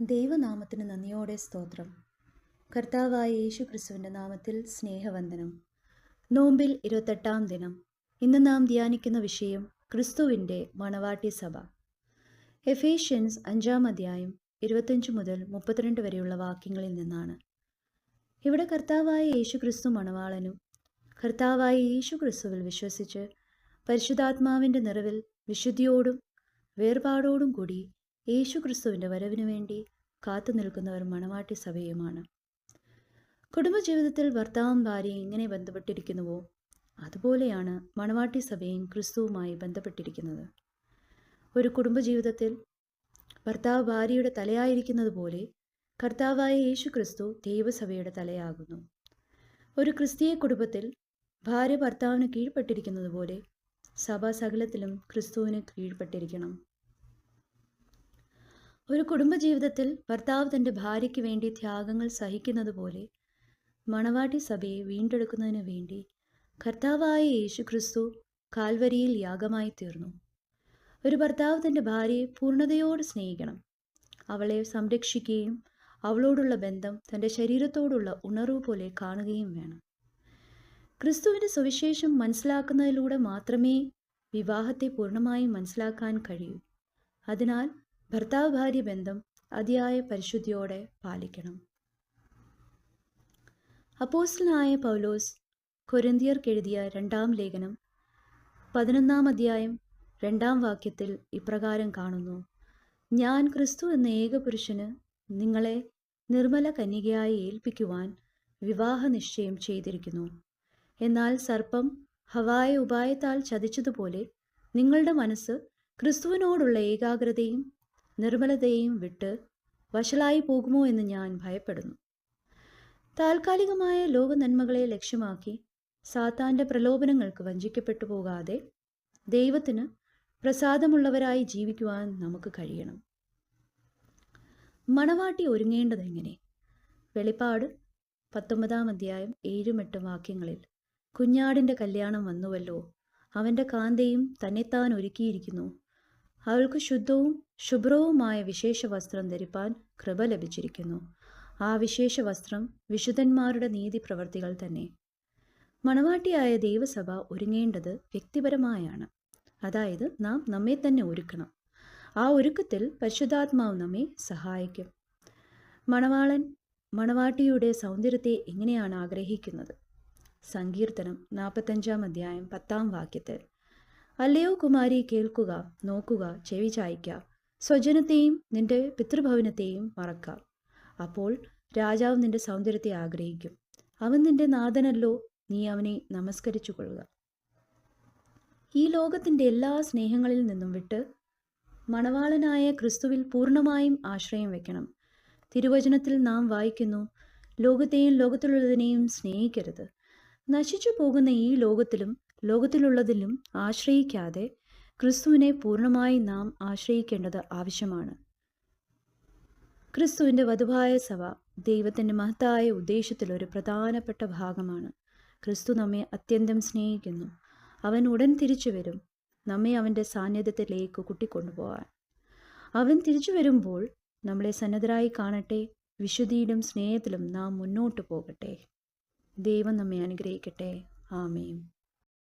ദൈവനാമത്തിന് നന്ദിയോടെ സ്തോത്രം. കർത്താവായ യേശു ക്രിസ്തുവിന്റെ നാമത്തിൽ സ്നേഹവന്ദനം. നോമ്പിൽ ഇരുപത്തെട്ടാം ദിനം. ഇന്ന് നാം ധ്യാനിക്കുന്ന വിഷയം ക്രിസ്തുവിന്റെ മണവാട്ടി സഭ. എഫേഷ്യൻസ് അഞ്ചാം അധ്യായം ഇരുപത്തഞ്ച് മുതൽ മുപ്പത്തിരണ്ട് വരെയുള്ള വാക്യങ്ങളിൽ നിന്നാണ്. ഇവിടെ കർത്താവായ യേശു ക്രിസ്തു മണവാളനും കർത്താവായ യേശു ക്രിസ്തുവിൽ വിശ്വസിച്ച് പരിശുദ്ധാത്മാവിന്റെ നിറവിൽ വിശുദ്ധിയോടും വേർപാടോടും കൂടി യേശു ക്രിസ്തുവിന്റെ വരവിനു വേണ്ടി കാത്തു നിൽക്കുന്നവർ മണവാട്ടി സഭയുമാണ്. കുടുംബജീവിതത്തിൽ ഭർത്താവും ഭാര്യയും എങ്ങനെ ബന്ധപ്പെട്ടിരിക്കുന്നുവോ? അതുപോലെയാണ് മണവാട്ടി സഭയും ക്രിസ്തുവുമായി ബന്ധപ്പെട്ടിരിക്കുന്നത്. ഒരു കുടുംബജീവിതത്തിൽ ഭർത്താവ് ഭാര്യയുടെ തലയായിരിക്കുന്നത് പോലെ കർത്താവായ യേശു ക്രിസ്തു ദൈവസഭയുടെ തലയാകുന്നു. ഒരു ക്രിസ്തീയ കുടുംബത്തിൽ ഭാര്യ ഭർത്താവിന് കീഴ്പ്പെട്ടിരിക്കുന്നത് പോലെ സഭ സകലത്തിലും ക്രിസ്തുവിന് കീഴ്പ്പെട്ടിരിക്കണം. ഒരു കുടുംബജീവിതത്തിൽ ഭർത്താവ് തന്റെ ഭാര്യയ്ക്ക് വേണ്ടി ത്യാഗങ്ങൾ സഹിക്കുന്നത് പോലെ മണവാട്ടി സഭയെ വീണ്ടെടുക്കുന്നതിന് വേണ്ടി കർത്താവായ യേശു ക്രിസ്തു കാൽവരിയിൽ യാഗമായി തീർന്നു. ഒരു ഭർത്താവ് തന്റെ ഭാര്യയെ പൂർണതയോട് സ്നേഹിക്കണം. അവളെ സംരക്ഷിക്കുകയും അവളോടുള്ള ബന്ധം തന്റെ ശരീരത്തോടുള്ള ഉണർവ് പോലെ കാണുകയും വേണം. ക്രിസ്തുവിന്റെ സുവിശേഷം മനസ്സിലാക്കുന്നതിലൂടെ മാത്രമേ വിവാഹത്തെ പൂർണമായും മനസ്സിലാക്കാൻ കഴിയൂ. അതിനാൽ ഭർത്താവ് ഭാര്യ ബന്ധം അതിയായ പരിശുദ്ധിയോടെ പാലിക്കണം. അപ്പോസ്റ്റലായ പൗലോസ് കൊരിന്തിയർക്കെഴുതിയ രണ്ടാം ലേഖനം പതിനൊന്നാം അധ്യായം രണ്ടാം വാക്യത്തിൽ ഇപ്രകാരം കാണുന്നു. ഞാൻ ക്രിസ്തു എന്ന ഏകപുരുഷന് നിങ്ങളെ നിർമ്മല കന്യകയായി ഏൽപ്പിക്കുവാൻ വിവാഹ നിശ്ചയം ചെയ്തിരിക്കുന്നു. എന്നാൽ സർപ്പം ഹവായ ഉപായത്താൽ ചതിച്ചതുപോലെ നിങ്ങളുടെ മനസ്സ് ക്രിസ്തുവിനോടുള്ള ഏകാഗ്രതയും നിർമ്മലതയും വിട്ട് വഷളായി പോകുമോ എന്ന് ഞാൻ ഭയപ്പെടുന്നു. താൽക്കാലികമായ ലോക നന്മകളെ ലക്ഷ്യമാക്കി സാത്താന്റെ പ്രലോഭനങ്ങൾക്ക് വഞ്ചിക്കപ്പെട്ടു പോകാതെ ദൈവത്തിന് പ്രസാദമുള്ളവരായി ജീവിക്കുവാൻ നമുക്ക് കഴിയണം. മണവാട്ടി ഒരുങ്ങേണ്ടതെങ്ങനെ വെളിപ്പാട് പത്തൊമ്പതാം അധ്യായം ഏഴും എട്ടും വാക്യങ്ങളിൽ കുഞ്ഞാടിന്റെ കല്യാണം വന്നുവല്ലോ അവന്റെ കാന്തയും തന്നെത്താൻ ഒരുക്കിയിരിക്കുന്നു അവൾക്ക് ശുദ്ധവും ശുഭ്രവുമായ വിശേഷ വസ്ത്രം ധരിപ്പാൻ കൃപ ലഭിച്ചിരിക്കുന്നു. ആ വിശേഷ വസ്ത്രം വിശുദ്ധന്മാരുടെ നീതി പ്രവർത്തികൾ തന്നെ. മണവാട്ടിയായ ദൈവസഭ ഒരുങ്ങേണ്ടത് വ്യക്തിപരമായാണ്. അതായത് നാം നമ്മെ തന്നെ ഒരുക്കണം. ആ ഒരുക്കത്തിൽ പരിശുദ്ധാത്മാവ് നമ്മെ സഹായിക്കും. മണവാളൻ മണവാട്ടിയുടെ സൗന്ദര്യത്തെ എങ്ങനെയാണ് ആഗ്രഹിക്കുന്നത്? സങ്കീർത്തനം നാൽപ്പത്തഞ്ചാം അധ്യായം പത്താം വാക്യത്തിൽ. അല്ലയോ കുമാരി കേൾക്കുക നോക്കുക ചെവി ചായ്ക്ക. സ്വജനത്തെയും നിന്റെ പിതൃഭവനത്തെയും മറക്ക. അപ്പോൾ രാജാവ് നിന്റെ സൗന്ദര്യത്തെ ആഗ്രഹിക്കും. അവൻ നിന്റെ നാഥനല്ലോ നീ അവനെ നമസ്കരിച്ചു കൊള്ളുക ഈ ലോകത്തിന്റെ എല്ലാ സ്നേഹങ്ങളിൽ നിന്നും വിട്ട് മണവാളനായ ക്രിസ്തുവിൽ പൂർണമായും ആശ്രയം വെക്കണം. തിരുവചനത്തിൽ നാം വായിക്കുന്നു ലോകത്തെയും ലോകത്തിലുള്ളതിനെയും സ്നേഹിക്കരുത്. നശിച്ചു പോകുന്ന ഈ ലോകത്തിലും ലോകത്തിലുള്ളതിലും ആശ്രയിക്കാതെ ക്രിസ്തുവിനെ പൂർണമായി നാം ആശ്രയിക്കേണ്ടത് ആവശ്യമാണ്. ക്രിസ്തുവിന്റെ വധുവായ സഭ ദൈവത്തിന്റെ മഹത്തായ ഉദ്ദേശത്തിലൊരു പ്രധാനപ്പെട്ട ഭാഗമാണ്. ക്രിസ്തു നമ്മെ അത്യന്തം സ്നേഹിക്കുന്നു. അവൻ ഉടൻ തിരിച്ചു വരും. നമ്മെ അവന്റെ സാന്നിധ്യത്തിലേക്ക് കൂട്ടിക്കൊണ്ടുപോകാൻ. അവൻ തിരിച്ചു വരുമ്പോൾ നമ്മളെ സന്നദ്ധരായി കാണട്ടെ. വിശുദ്ധിയിലും സ്നേഹത്തിലും നാം മുന്നോട്ട് പോകട്ടെ. ദൈവം നമ്മെ അനുഗ്രഹിക്കട്ടെ. ആമേയും